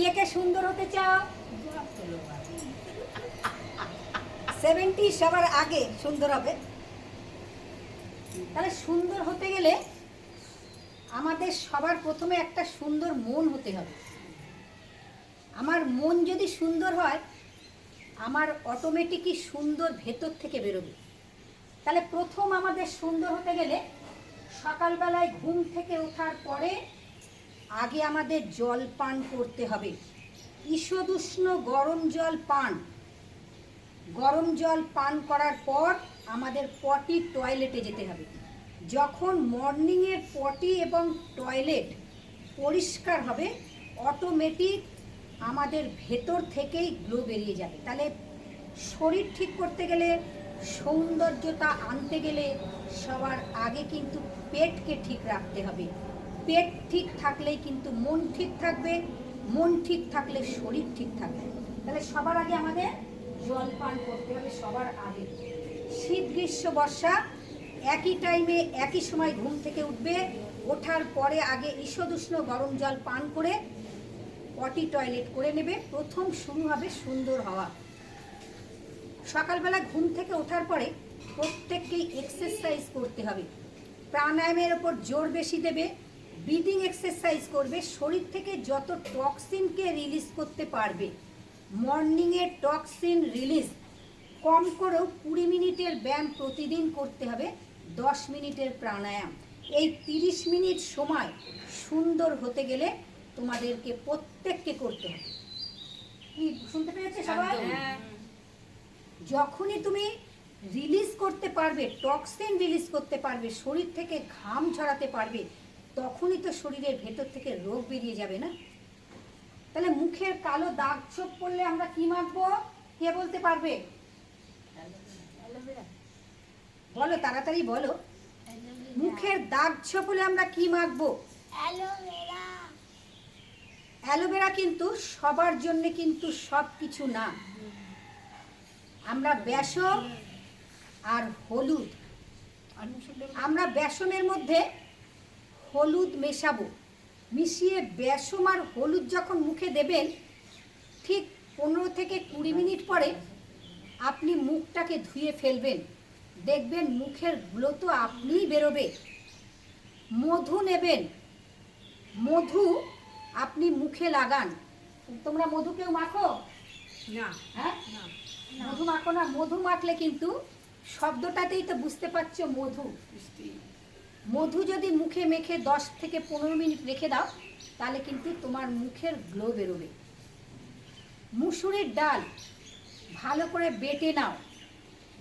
কে কে সুন্দর হতে চাও? সেভেন্টি সবার আগে সুন্দর হবে। তাহলে সুন্দর হতে গেলে আমাদের সবার প্রথমে একটা সুন্দর মন হতে হবে। আমার মন যদি সুন্দর হয়, আমার অটোমেটিকই সুন্দর ভেতর থেকে বেরোবে। তাহলে প্রথম আমাদের সুন্দর হতে গেলে সকালবেলায় ঘুম থেকে ওঠার পরে আগে আমাদের জল পান করতে হবে। ঈষদুষ্ণ গরম জল পান। গরম জল পান করার পর আমাদের পটি টয়লেটে যেতে হবে। যখন মর্নিংয়ের পটি এবং টয়লেট পরিষ্কার হবে অটোমেটিক আমাদের ভেতর থেকেই গ্লো বেরিয়ে যাবে। তাহলে শরীর ঠিক করতে গেলে, সৌন্দর্যতা আনতে গেলে সবার আগে কিন্তু পেটকে ঠিক রাখতে হবে। পেট ঠিক থাকলেই কিন্তু মন ঠিক থাকবে, মন ঠিক থাকলে শরীর ঠিক থাকবে। তাহলে সবার আগে আমাদের জল পান করতে হবে সবার আগে। শীত, গ্রীষ্ম, বর্ষা একই টাইমে একই সময় ঘুম থেকে উঠবে, ওঠার পরে আগে ঈষদুষ্ণ গরম জল পান করে পটি টয়লেট করে নেবে। প্রথম শুরু হবে সুন্দর হওয়া। সকালবেলা ঘুম থেকে ওঠার পরে প্রত্যেককেই এক্সারসাইজ করতে হবে। প্রাণায়ামের ওপর জোর বেশি দেবে ব্রিদিং এক্সারসাইজ করবে শরীর থেকে যত টক্সিনকে রিলিজ করতে পারবে মর্নিংয়ে টক্সিন রিলিজ কম করেও কুড়ি মিনিটের ব্যায়াম প্রতিদিন করতে হবে দশ মিনিটের প্রাণায়াম। এই তিরিশ মিনিট সময় সুন্দর হতে গেলে তোমাদেরকে প্রত্যেককে করতে হবে। কি শুনতে পেরেছে সবাই? যখনই তুমি রিলিজ করতে পারবে টক্সিন রিলিজ করতে পারবে শরীর থেকে ঘাম ছড়াতে পারবে তখনই তো শরীরের ভেতর থেকে রোগ বেরিয়ে যাবে না? তাহলে মুখের কালো দাগ ছোপ পড়লে আমরা কি মাখবো? কে বলতে পারবে? বলো তাড়াতাড়ি বলো। মুখের দাগ ছোপ হলে আমরা কি মাখবো? অ্যালোভেরা। কিন্তু সবার জন্য কিন্তু সব কিছু না। আমরা বেসন আর হলুদ। আমরা বেসনের মধ্যে হলুদ মেশাবো। মিশিয়ে বেসম আর হলুদ যখন মুখে দেবেন ঠিক পনেরো থেকে কুড়ি মিনিট পরে আপনি মুখটাকে ধুয়ে ফেলবেন। দেখবেন মুখের গ্লো তো আপনিই বেরোবে। মধু নেবেন। মধু আপনি মুখে লাগান। তোমরা মধু কেউ মাখো? না। হ্যাঁ? মধু মাখো না। মধু মাখলে কিন্তু শব্দটাতেই তো বুঝতে পারছ মধু। মধু যদি মুখে মেখে দশ থেকে পনেরো মিনিট রেখে দাও, তাহলে কিন্তু তোমার মুখের গ্লো বেরোবে। মুসুরের ডাল ভালো করে বেটে নাও।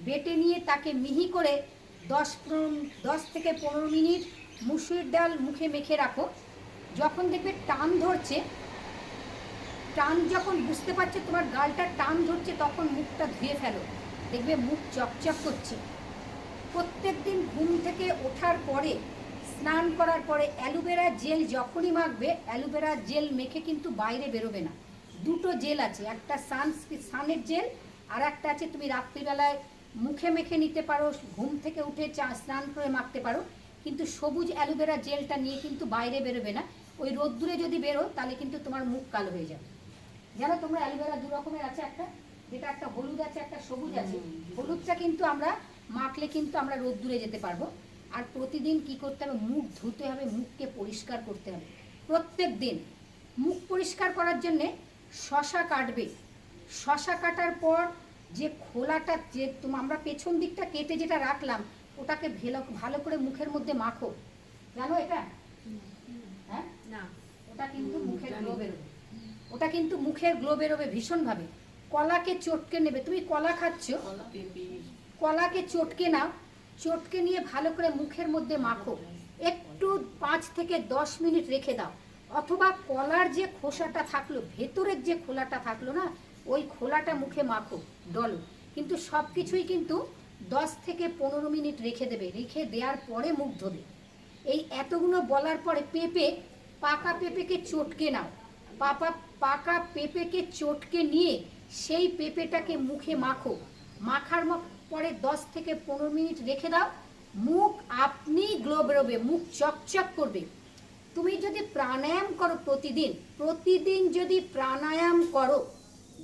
বেটে নিয়ে তাকে মিহি করে দশ দশ থেকে পনেরো মিনিট মুসুরের ডাল মুখে মেখে রাখো। যখন দেখবে টান ধরছে, টান যখন বুঝতে পারছে তোমার গালটা টান ধরছে, তখন মুখটা ধুয়ে ফেলো। দেখবে মুখ চকচক করছে। প্রত্যেক দিন ঘুম থেকে ওঠার পরে স্নান করার পরে অ্যালোভেরা জেল যখনই মাখবে অ্যালোভেরা জেল মেখে কিন্তু বাইরে বেরোবে না। দুটো জেল আছে একটা সান সানের জেল আর একটা আছে তুমি রাত্রিবেলায় মুখে মেখে নিতে পারো ঘুম থেকে উঠে চা স্নান করে মাখতে পারো। কিন্তু সবুজ অ্যালোভেরা জেলটা নিয়ে কিন্তু বাইরে বেরোবে না। ওই রোদ্দুরে যদি বেরো তাহলে কিন্তু তোমার মুখ কালো হয়ে যাবে। জানো তোমরা অ্যালোভেরা দু রকমের আছে একটা যেটা একটা হলুদ আছে একটা সবুজ আছে। হলুদটা কিন্তু আমরা মাখলে কিন্তু আমরা রোদ্দুরে যেতে পারব। আর প্রতিদিন কি করতে হবে? মুখ ধুতে হবে মুখকে পরিষ্কার করতে হবে। প্রত্যেক দিন মুখ পরিষ্কার করার জন্যে শশা কাটবে। শশা কাটার পর যে খোলাটা যে তোম আমরা পেছন দিকটা কেটে যেটা রাখলাম ওটাকে ভেলো ভালো করে মুখের মধ্যে মাখো। জানো এটা? হ্যাঁ? না। ওটা কিন্তু মুখের গ্লো বেরোবে। ওটা কিন্তু মুখের গ্লো বেরোবে ভীষণভাবে। কলাকে চটকে নেবে। তুমি কলা খাচ্ছ। কলাকে চটকে নাও, চটকে নিয়ে ভালো করে মুখের মধ্যে মাখো। একটু পাঁচ থেকে দশ মিনিট রেখে দাও। অথবা কলার যে খোসাটা থাকল, ভেতরের যে খোলাটা থাকল না, ওই খোলাটা মুখে মাখো, ডলো। কিন্তু সব কিছুই কিন্তু দশ থেকে পনেরো মিনিট রেখে দেবে। রেখে দেওয়ার পরে মুখ ধোবে। এই এতগুলো বলার পরে পেঁপে, পাকা পেঁপেকে চটকে নাও। পাপা, পাকা পেঁপেকে চটকে নিয়ে সেই পেঁপেটাকে মুখে মাখো। মাখার পরে দশ থেকে পনেরো মিনিট রেখে দাও। মুখ আপনি গ্লো বেরোবে, মুখ চকচক করবে। তুমি যদি প্রাণায়াম করো প্রতিদিন প্রতিদিন যদি প্রাণায়াম করো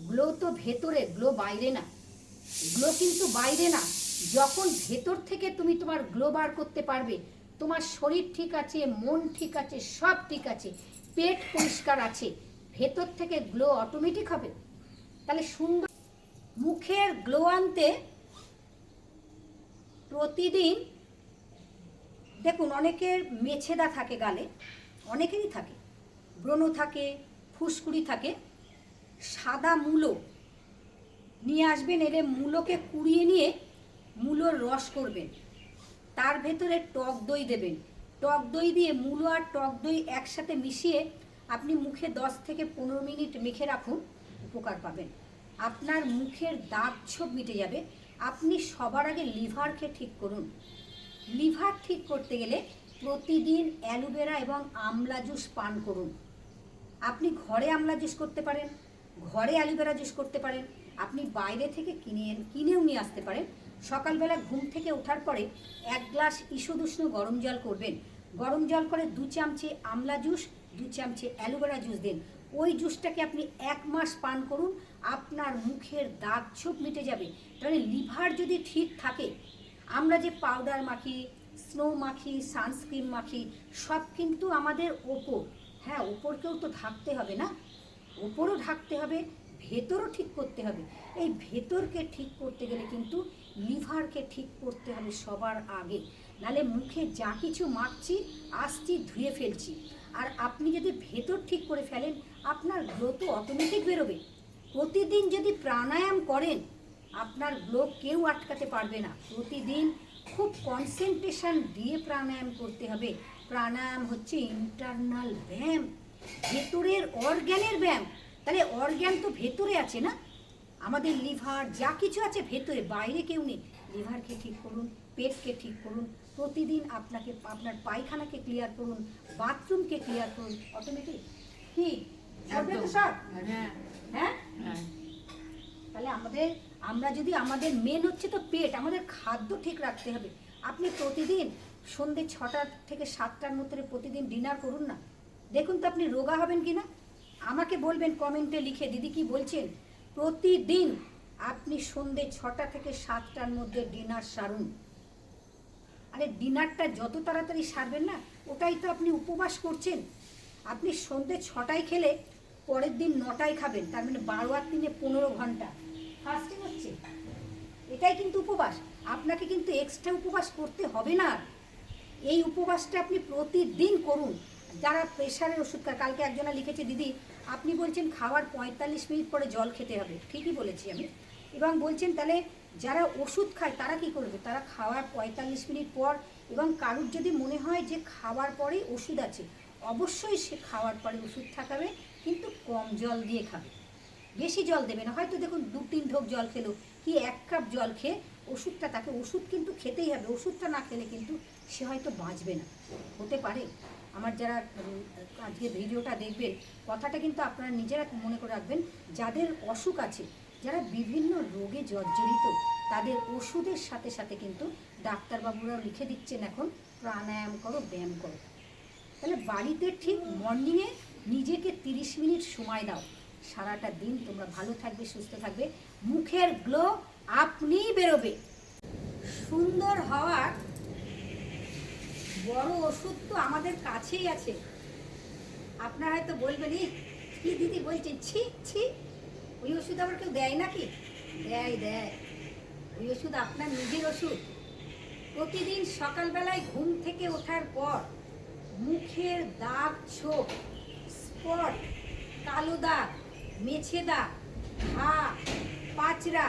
গ্লো তো ভেতরে গ্লো বাইরে না। গ্লো কিন্তু বাইরে না। যখন ভেতর থেকে তুমি তোমার গ্লো বার করতে পারবে, তোমার শরীর ঠিক আছে, মন ঠিক আছে, সব ঠিক আছে, পেট পরিষ্কার আছে, ভেতর থেকে গ্লো অটোমেটিক হবে। তাহলে সুন্দর মুখের গ্লো আনতে প্রতিদিন দেখুন, অনেকের মেছেদা থাকে গালে, অনেকেরই থাকে। ব্রণ থাকে, ফুসকুড়ি থাকে, সাদা মূলো নিয়ে আসবেন এলে মূলোকে কুড়িয়ে নিয়ে মূলোর রস করবেন। তার ভেতরে টক দই দেবেন। টক দই দিয়ে মূলো আর টক দই একসাথে মিশিয়ে আপনি মুখে দশ থেকে পনেরো মিনিট মেখে রাখুন, উপকার পাবেন। আপনার মুখের দাগ ছোপ মিটে যাবে আপনি সবার আগে লিভারকে ঠিক করুন। লিভার ঠিক করতে গেলে প্রতিদিন অ্যালোভেরা এবং আমলা জুস পান করুন। আপনি ঘরে আমলা জুস করতে পারেন, ঘরে অ্যালোভেরা জুস করতে পারেন, আপনি বাইরে থেকে কিনে, কিনেও নিয়ে আসতে পারেন। সকালবেলা ঘুম থেকে ওঠার পরে এক গ্লাস ঈষদুষ্ণ গরম জল করবেন। গরম জল করে দু চামচে আমলা জুস, দু চামচে অ্যালোভেরা জুস দিন। ওই জুসটাকে আপনি এক মাস পান করুন। আপনার মুখের দাগ ছোপ মিটে যাবে। তাহলে লিভার যদি ঠিক থাকে, আমরা যে পাউডার মাখি, স্নো মাখি, সানস্ক্রিন মাখি, সব কিন্তু আমাদের ওপর। হ্যাঁ ওপরকেও তো ঢাকতে হবে না? ওপরও ঢাকতে হবে, ভেতরও ঠিক করতে হবে। এই ভেতরকে ঠিক করতে গেলে কিন্তু লিভারকে ঠিক করতে হবে সবার আগে। নালে মুখে যা কিছু মাখছি, আসছি, ধুয়ে ফেলছি। আর আপনি যদি ভেতর ঠিক করে ফেলেন, আপনার গ্লো তো অটোমেটিক বেরোবে। প্রতিদিন যদি প্রাণায়াম করেন আপনার গ্লো কেউ আটকাতে পারবে না। প্রতিদিন খুব কনসেন্ট্রেশন দিয়ে প্রাণায়াম করতে হবে। প্রাণায়াম হচ্ছে ইন্টারনাল ব্যায়াম। ভেতরের অর্গ্যানের ব্যায়াম। তাহলে অর্গ্যান তো ভেতরে আছে না? আমাদের লিভার যা কিছু আছে ভেতরে বাইরে কেউ নেই। লিভারকে ঠিক করুন পেটকে ঠিক করুন। প্রতিদিন আপনাকে আপনার পায়খানাকে ক্লিয়ার করুন বাথরুমকে ক্লিয়ার করুন। অটোমেটিক কি? সব হ্যাঁ? হ্যাঁ। তাহলে আমাদের আমরা যদি আমাদের মেন হচ্ছে তো পেট আমাদের খাদ্য ঠিক রাখতে হবে। আপনি প্রতিদিন সন্ধে ছটা থেকে সাতটার মধ্যে প্রতিদিন ডিনার করুন না। দেখুন তো আপনি রোগা হবেন কি না আমাকে বলবেন কমেন্টে লিখে দিদি কি বলছেন? প্রতিদিন আপনি সন্ধে ছটা থেকে সাতটার মধ্যে ডিনার সারুন। আরে ডিনারটা যত তাড়াতাড়ি সারবেন না ওটাই তো আপনি উপবাস করছেন। আপনি সন্ধে ছটায় খেলে পরের দিন নটায় খাবেন, তার মানে বারো আর দিনে পনেরো ঘণ্টা। ফাস্টিং হচ্ছে। এটাই কিন্তু উপবাস। আপনাকে কিন্তু এক্সট্রা উপবাস করতে হবে না। এই উপবাসটা আপনি প্রতিদিন করুন। যারা প্রেশারের ওষুধ খায়, কালকে একজনা লিখেছে, দিদি, আপনি বলছেন খাওয়ার পঁয়তাল্লিশ মিনিট পরে জল খেতে হবে। ঠিকই বলেছি আমি। এবং বলছেন, তাহলে যারা ওষুধ খায়, তারা কি করবে? তারা খাওয়ার পঁয়তাল্লিশ মিনিট পর এবং কারুর যদি মনে হয় যে খাওয়ার পরেই ওষুধ আছে, অবশ্যই সে খাওয়ার পরে ওষুধ থাকাবে। কিন্তু কম জল দিয়ে খাবে। বেশি জল দেবে না। হয়তো দেখুন দু তিন ঢোক জল খেলো, কি এক কাপ জল খেয়ে ওষুধটা তাকে, ওষুধ কিন্তু খেতেই হবে, ওষুধটা না খেলে কিন্তু সে হয়তো বাঁচবে না। হতে পারে। আমার যারা আজকে ভিডিওটা দেখবেন, কথাটা কিন্তু আপনারা নিজেরা মনে করে রাখবেন, যাদের অসুখ আছে, যারা বিভিন্ন রোগে জর্জরিত, তাদের ওষুধের সাথে সাথে কিন্তু ডাক্তারবাবুরাও লিখে দিচ্ছেন এখন, প্রাণায়াম করো, ব্যায়াম করো। তাহলে বাড়িতে ঠিক মর্নিংয়ে নিজেকে তিরিশ মিনিট সময় দাও। সারাটা দিন তোমরা ভালো থাকবে, সুস্থ থাকবে। মুখের গ্লো আপনিই বেরোবে। সুন্দর হওয়ার বড় ওষুধ তো আমাদের কাছেই আছে। আপনারা হয়তো বলবেন কি দিদি বলছেন? ছি ছি। ওই ওষুধ আবার কেউ দেয় নাকি? দেয় দেয়। ওই ওষুধ আপনার নিজের ওষুধ। প্রতিদিন সকালবেলায় ঘুম থেকে ওঠার পর মুখের দাগ ছোপ। স্পট কালো দাগ মেছে দাগ ঘা, পাচরা,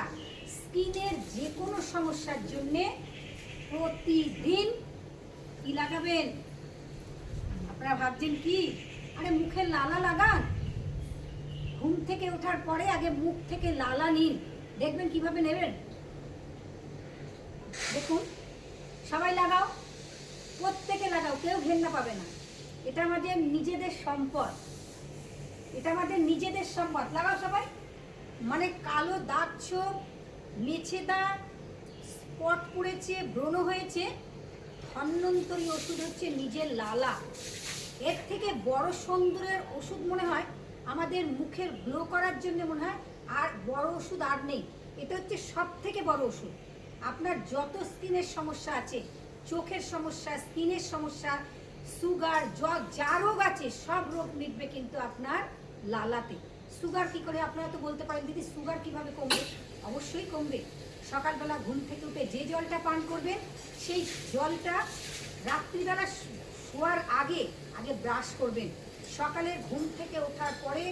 স্কিনের যে কোনো সমস্যার জন্যে প্রতিদিন কি লাগাবেন? আপনারা ভাবছেন কি? আরে মুখে লালা লাগান। ঘুম থেকে ওঠার পরে আগে মুখ থেকে লালা নিন। দেখবেন কীভাবে নেবেন? দেখুন, সবাই লাগাও, প্রত্যেকে লাগাও, কেউ ঘেন্না পাবে না। এটা আমাদের নিজেদের সম্পদ। এটা আমাদের নিজেদের সম্পদ। লাগাও সবাই। মানে কালো দাগ ছোপ, মেছে দাগ, স্পট পড়েছে, ব্রণ হয়েছে। ধন্বন্তরী ওষুধ হচ্ছে নিজের লালা। এর থেকে বড় সুন্দরের ওষুধ মনে হয় আমাদের মুখের গ্লো করার জন্য মনে হয়, আর বড় ওষুধ আর নেই। এটা হচ্ছে সব থেকে বড় ওষুধ। আপনার যত স্কিনের সমস্যা আছে, চোখের সমস্যা, স্কিনের সমস্যা, সুগার জগ যা রোগ আছে, সব রোগ মিটবে কিন্তু আপনার লালাতে। সুগার কি করে? আপনারা তো বলতে পারেন, দিদি, সুগার কীভাবে কমবে? অবশ্যই কমবে। সকালবেলা ঘুম থেকে উঠে যে জলটা পান করবেন, সেই জলটা রাত্রিবেলা শোয়ার আগে আগে ব্রাশ করবেন। সকালের ঘুম থেকে ওঠার পরে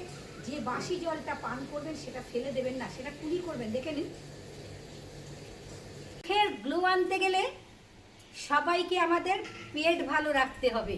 যে বাসি জলটা পান করবেন, সেটা ফেলে দেবেন না, সেটা কুলি করবেন। দেখে নিন। মুখের গ্লো আনতে গেলে সবাইকে আমাদের পেট ভালো রাখতে হবে।